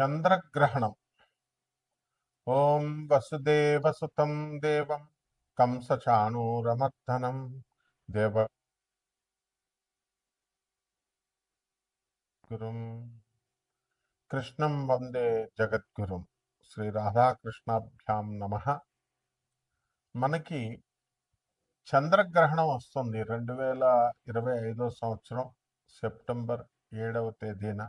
చంద్రగ్రహణం. ఓం వసుదేవసుతం దేవం కంసచాణూరమర్దనం. దేవ గురుం. కృష్ణం వందే జగద్గురుం. శ్రీ రాధాకృష్ణాభ్యాం నమ. మనకి చంద్రగ్రహణం వస్తుంది. రెండు వేల ఇరవై ఐదో సంవత్సరం సెప్టెంబర్ ఏడవ తేదీన.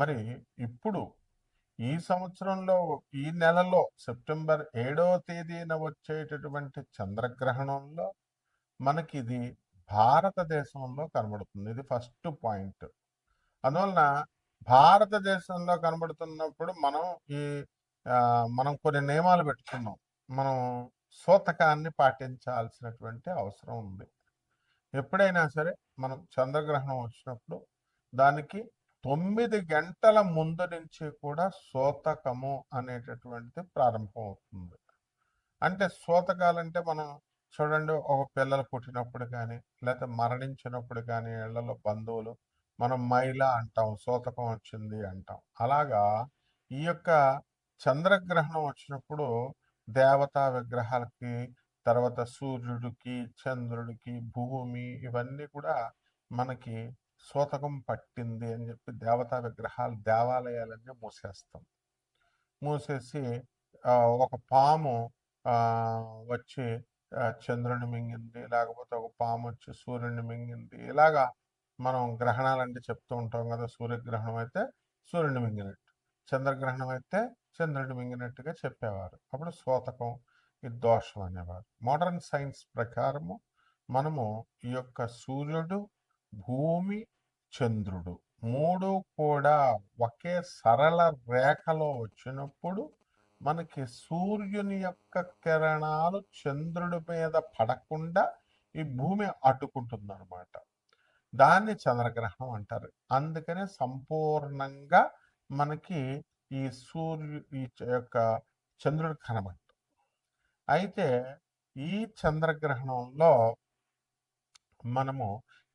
మరి ఇప్పుడు ఈ సంవత్సరంలో ఈ నెలలో సెప్టెంబర్ ఏడవ తేదీన వచ్చేటటువంటి చంద్రగ్రహణంలో మనకి ఇది భారతదేశంలో కనబడుతుంది. ఇది ఫస్ట్ పాయింట్. అందువలన భారతదేశంలో కనబడుతున్నప్పుడు మనం ఈ మనం కొన్ని నియమాలు పెట్టుకున్నాం. మనం సూతకాన్ని పాటించాల్సినటువంటి అవసరం ఉంది. ఎప్పుడైనా సరే మనం చంద్రగ్రహణం వచ్చినప్పుడు దానికి తొమ్మిది గంటల ముందు నుంచి కూడా శోతకము అనేటటువంటిది ప్రారంభమవుతుంది. అంటే సోతకాలంటే మనం చూడండి ఒక పిల్లలు పుట్టినప్పుడు కానీ లేకపోతే మరణించినప్పుడు కానీ ఇళ్ళలో బంధువులు మనం మైల అంటాం సోతకం వచ్చింది అంటాం. అలాగా ఈ యొక్క చంద్రగ్రహణం వచ్చినప్పుడు దేవతా విగ్రహాలకి తర్వాత సూర్యుడికి చంద్రుడికి భూమి ఇవన్నీ కూడా మనకి సూతకం పట్టింది అని చెప్పి దేవతా విగ్రహాలు దేవాలయాలన్నీ మూసేస్తాం. మూసేసి ఒక పాము వచ్చి చంద్రుని మింగింది లేకపోతే ఒక పాము వచ్చి సూర్యుని మింగింది ఇలాగా మనం గ్రహణాలంటే చెప్తూ ఉంటాం కదా సూర్యగ్రహణం అయితే సూర్యుని మింగినట్టు. చంద్రగ్రహణం అయితే చంద్రుడిని మింగినట్టుగా చెప్పేవారు. అప్పుడు సూతకం ఇది దోషం అనేవారు. మోడర్న్ సైన్స్ ప్రకారము మనము ఈ యొక్క సూర్యుడు భూమి చంద్రుడు. మూడు కూడా ఒకే సరళ రేఖలో వచ్చినప్పుడు మనకి సూర్యుని యొక్క కిరణాలు చంద్రుడి మీద పడకుండా ఈ భూమి అడ్డుకుంటుంది అనమాట దాన్ని చంద్రగ్రహణం అంటారు. అందుకనే సంపూర్ణంగా మనకి ఈ సూర్యు ఈ యొక్క చంద్రుడు కనబడదు. అయితే ఈ చంద్రగ్రహణంలో మనము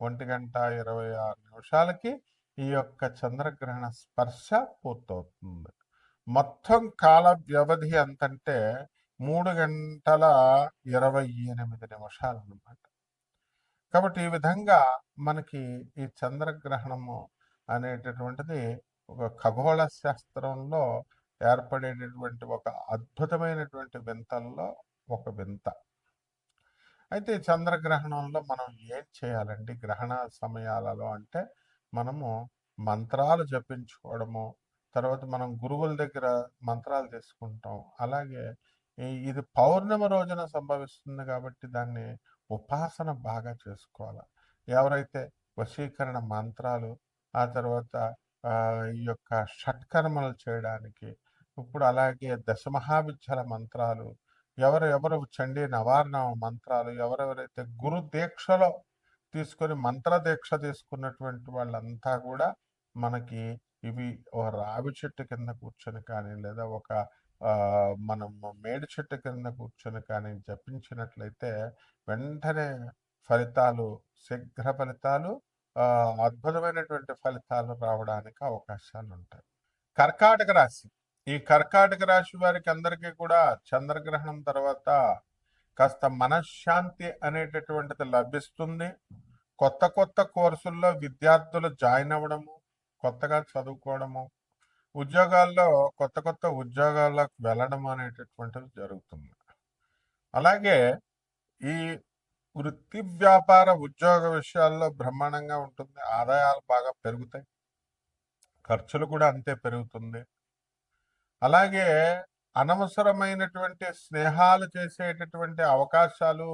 ఒంటి గంట ఇరవై ఆరు నిమిషాలకి ఈ యొక్క చంద్రగ్రహణ స్పర్శ పూర్తవుతుంది. మొత్తం కాల వ్యవధి ఎంతంటే మూడు గంటల ఇరవై ఎనిమిది నిమిషాలు అన్నమాట కాబట్టి ఈ విధంగా మనకి ఈ చంద్రగ్రహణము అనేటటువంటిది ఒక ఖగోళ శాస్త్రంలో ఏర్పడేటటువంటి ఒక అద్భుతమైనటువంటి వింతల్లో ఒక వింత. అయితే చంద్రగ్రహణంలో మనం ఏం చేయాలండి? గ్రహణ సమయాలలో అంటే మనము మంత్రాలు జపించుకోవడము తర్వాత మనం గురువుల దగ్గర మంత్రాలు తీసుకుంటాం. అలాగే ఇది పౌర్ణమి రోజున సంభవిస్తుంది కాబట్టి దాన్ని ఉపాసన బాగా చేసుకోవాలి. ఎవరైతే వశీకరణ మంత్రాలు ఆ తర్వాత ఈ యొక్క షట్కర్మలు చేయడానికి ఇప్పుడు అలాగే దశమహావిద్యల మంత్రాలు ఎవరు ఎవరు చండీ నవార్ణ మంత్రాలు ఎవరెవరైతే గురు దీక్షలో తీసుకొని మంత్ర దీక్ష తీసుకున్నటువంటి వాళ్ళంతా కూడా మనకి ఇవి ఒక రావి చెట్టు కింద కూర్చొని కానీ లేదా ఒక మనం మేడి చెట్టు కింద కూర్చొని కానీ జపించినట్లయితే వెంటనే ఫలితాలు శీఘ్ర ఫలితాలు అద్భుతమైనటువంటి ఫలితాలు రావడానికి అవకాశాలు ఉంటాయి కర్కాటక రాశి. ఈ కర్కాటక రాశి వారికి అందరికీ కూడా చంద్రగ్రహణం తర్వాత కాస్త మనశ్శాంతి అనేటటువంటిది లభిస్తుంది. కొత్త కొత్త కోర్సుల్లో విద్యార్థులు జాయిన్ అవ్వడము కొత్తగా చదువుకోవడము ఉద్యోగాల్లో కొత్త కొత్త ఉద్యోగాలకు వెళ్ళడం అనేటటువంటిది జరుగుతుంది. అలాగే ఈ వృత్తి వ్యాపార ఉద్యోగ విషయాల్లో బ్రహ్మాండంగా ఉంటుంది. ఆదాయాలు బాగా పెరుగుతాయి. ఖర్చులు కూడా అంతే పెరుగుతుంది. అలాగే అనవసరమైనటువంటి స్నేహాలు చేసేటటువంటి అవకాశాలు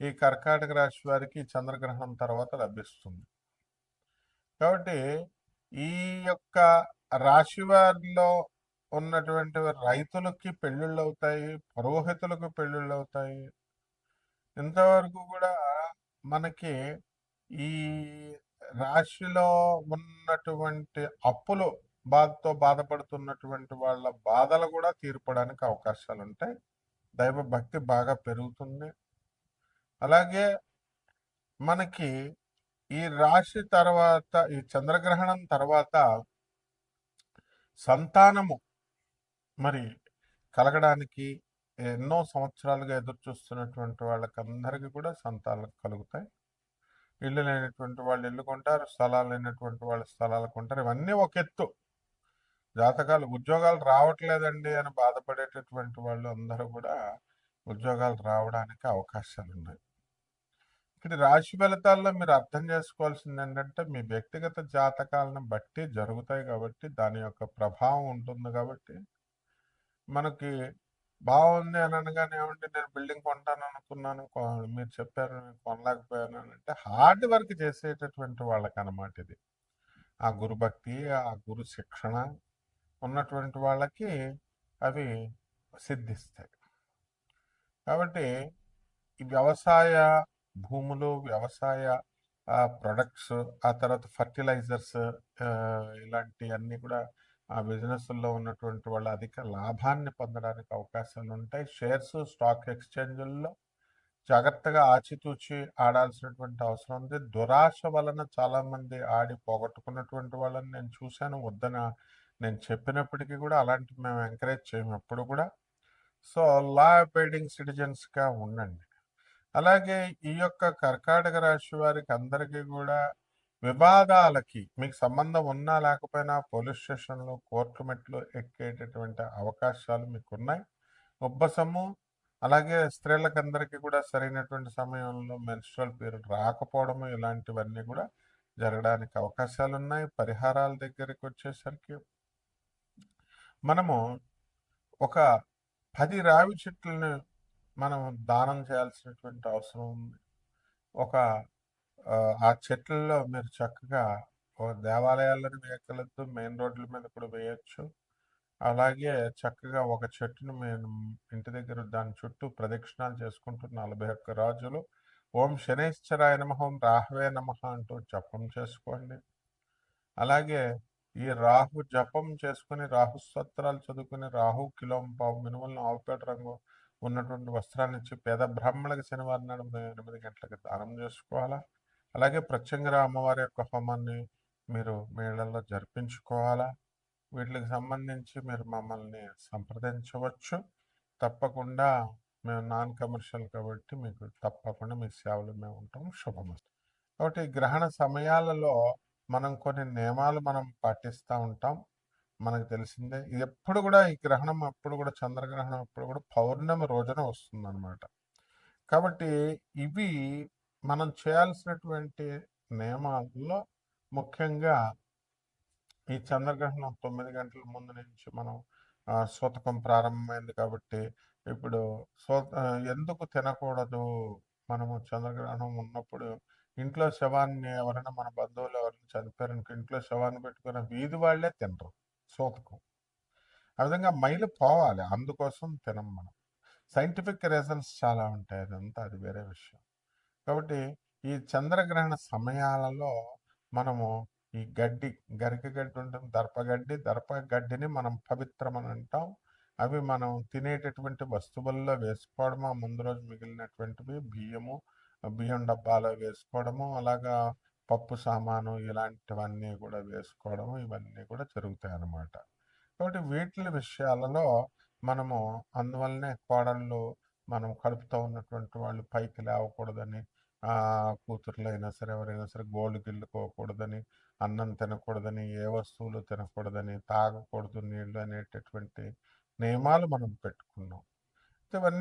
ఈ కర్కాటక రాశి వారికి చంద్రగ్రహణం తర్వాత లభిస్తుంది. కాబట్టి ఈ యొక్క రాశి వారిలో ఉన్నటువంటి రైతులకి పెళ్ళిళ్ళు అవుతాయి పురోహితులకు పెళ్ళిళ్ళు అవుతాయి. ఇంతవరకు కూడా మనకి ఈ రాశిలో ఉన్నటువంటి అప్పులు బాధతో బాధపడుతున్నటువంటి వాళ్ళ బాధలు కూడా తీర్పడానికి అవకాశాలు ఉంటాయి దైవ భక్తి బాగా పెరుగుతుంది. అలాగే మనకి ఈ రాశి తర్వాత ఈ చంద్రగ్రహణం తర్వాత సంతానము మరి కలగడానికి ఎన్నో సంవత్సరాలుగా ఎదురు చూస్తున్నటువంటి వాళ్ళకందరికీ కూడా సంతానాలు కలుగుతాయి. ఇల్లు లేనటువంటి వాళ్ళు ఇల్లు కొంటారు స్థలాలు లేనటువంటి వాళ్ళు స్థలాలు కొంటారు. ఇవన్నీ ఒక ఎత్తు. జాతకాలు ఉద్యోగాలు రావట్లేదండి అని బాధపడేటటువంటి వాళ్ళు అందరూ కూడా ఉద్యోగాలు రావడానికి అవకాశాలు ఉన్నాయి ఇక్కడ రాశి ఫలితాల్లో మీరు అర్థం చేసుకోవాల్సింది ఏంటంటే మీ వ్యక్తిగత జాతకాలను బట్టి జరుగుతాయి కాబట్టి దాని యొక్క ప్రభావం ఉంటుంది కాబట్టి మనకి బాగుంది అని అనగానే ఏమంటే నేను బిల్డింగ్ కొంటాను అనుకున్నాను మీరు చెప్పారు నేను కొనలేకపోయాను అంటే హార్డ్ వర్క్ చేసేటటువంటి వాళ్ళకి అన్నమాట ఇది. ఆ గురుభక్తి ఆ గురు శిక్షణ ఉన్నటువంటి వాళ్ళకి అవి సిద్ధిస్తాయి. కాబట్టి ఈ వ్యవసాయ భూములు వ్యవసాయ ప్రొడక్ట్స్ ఆ తర్వాత ఫర్టిలైజర్స్ ఇలాంటి అన్నీ కూడా ఆ బిజినెస్లో ఉన్నటువంటి వాళ్ళు అధిక లాభాన్ని పొందడానికి అవకాశాలు ఉంటాయి. షేర్స్ స్టాక్ ఎక్స్చేంజ్ల్లో జాగ్రత్తగా ఆచితూచి ఆడాల్సినటువంటి అవసరం ఉంది. దురాశ వలన చాలామంది ఆడి పోగొట్టుకున్నటువంటి వాళ్ళని నేను చూశాను. వద్దన నేను చెప్పినప్పటికీ కూడా అలాంటివి మేము ఎంకరేజ్ చేయము ఎప్పుడు కూడా. సో లా అబైడింగ్ సిటిజన్స్గా ఉండండి. అలాగే ఈ యొక్క కర్కాటక రాశి వారికి అందరికీ కూడా వివాదాలకి మీకు సంబంధం ఉన్నా లేకపోయినా పోలీస్ స్టేషన్లో కోర్టు మెట్లు ఎక్కేటటువంటి అవకాశాలు మీకు ఉన్నాయి ఉబ్బసము అలాగే స్త్రీలకందరికీ కూడా సరైనటువంటి సమయంలో మెన్స్ట్రల్ పీరియడ్ రాకపోవడము ఇలాంటివన్నీ కూడా జరగడానికి అవకాశాలు ఉన్నాయి పరిహారాల దగ్గరికి వచ్చేసరికి మనము ఒక పది రావి చెట్లను మనం దానం చేయాల్సినటువంటి అవసరం ఉంది. ఒక ఆ చెట్లలో మీరు చక్కగా దేవాలయాలను వేయగలదు మెయిన్ రోడ్ల మీద కూడా వేయచ్చు. అలాగే చక్కగా ఒక చెట్టును మేము ఇంటి దగ్గర దాని చుట్టూ ప్రదక్షిణాలు చేసుకుంటూ నలభై ఒక్క రాజులు ఓం శనేశ్వరాయ నమ ఓం రాహవే నమ అంటూ జపం చేసుకోండి. అలాగే ఈ రాహు జపం చేసుకుని రాహు సత్రాలు చదువుకుని రాహు కిలోంపావు మినుమలను ఆవుపేట రంగు ఉన్నటువంటి వస్త్రాన్ని ఇచ్చి పేద బ్రాహ్మణులకి శనివారం నాడు ఎనిమిది గంటలకు దానం చేసుకోవాలా? అలాగే ప్రత్యంగర అమ్మవారి యొక్క హోమాన్ని మీరు మేళల్లో జరిపించుకోవాలా? వీటికి సంబంధించి మీరు మమ్మల్ని సంప్రదించవచ్చు. తప్పకుండా మేము నాన్ కమర్షియల్ కాబట్టి మీకు తప్పకుండా మీ సేవలు మేము ఉంటాం. శుభమస్తు. కాబట్టి గ్రహణ సమయాలలో మనం కొన్ని నియమాలు మనం పాటిస్తూ ఉంటాం. మనకు తెలిసిందే. ఎప్పుడు కూడా ఈ గ్రహణం అప్పుడు కూడా చంద్రగ్రహణం అప్పుడు కూడా పౌర్ణమి రోజున వస్తుందన్నమాట. కాబట్టి ఇవి మనం చేయాల్సినటువంటి నియమాల్లో ముఖ్యంగా ఈ చంద్రగ్రహణం తొమ్మిది గంటల ముందు నుంచి మనం సూతకం ప్రారంభమైంది కాబట్టి ఇప్పుడు సో ఎందుకు తినకూడదు? మనము చంద్రగ్రహణం ఉన్నప్పుడు ఇంట్లో శవాన్ని ఎవరైనా మన బంధువులు ఎవరైనా చనిపోయారనుకో ఇంట్లో శవాన్ని పెట్టుకున్న వీధి వాళ్ళే తినరు సూతకం. ఆ విధంగా మైలు పోవాలి అందుకోసం తినం మనం. సైంటిఫిక్ రీజన్స్ చాలా ఉంటాయి అదంతా అది వేరే విషయం. కాబట్టి ఈ చంద్రగ్రహణ సమయాలలో మనము ఈ గడ్డి గరిక గడ్డి ఉంటుంది దర్పగడ్డి దర్పగడ్డిని మనం పవిత్రమని అంటాం. అవి మనం తినేటటువంటి వస్తువుల్లో వేసుకోవడము ముందు రోజు మిగిలినటువంటివి బియ్యము బియ్యం డబ్బాలో వేసుకోవడము అలాగా పప్పు సామాను ఇలాంటివన్నీ కూడా వేసుకోవడము ఇవన్నీ కూడా జరుగుతాయి అన్నమాట కాబట్టి వీటి విషయాలలో మనము అందువల్లనే కోడళ్ళు మనం కడుపుతో ఉన్నటువంటి వాళ్ళు పైకి లేవకూడదని కూతుర్లు అయినా సరే ఎవరైనా సరే గోళ్ళు గిల్లుకోకూడదని అన్నం తినకూడదని ఏ వస్తువులు తినకూడదని తాగకూడదు నీళ్ళు అనేటటువంటి నియమాలు మనం పెట్టుకున్నాం. ఇవన్నీ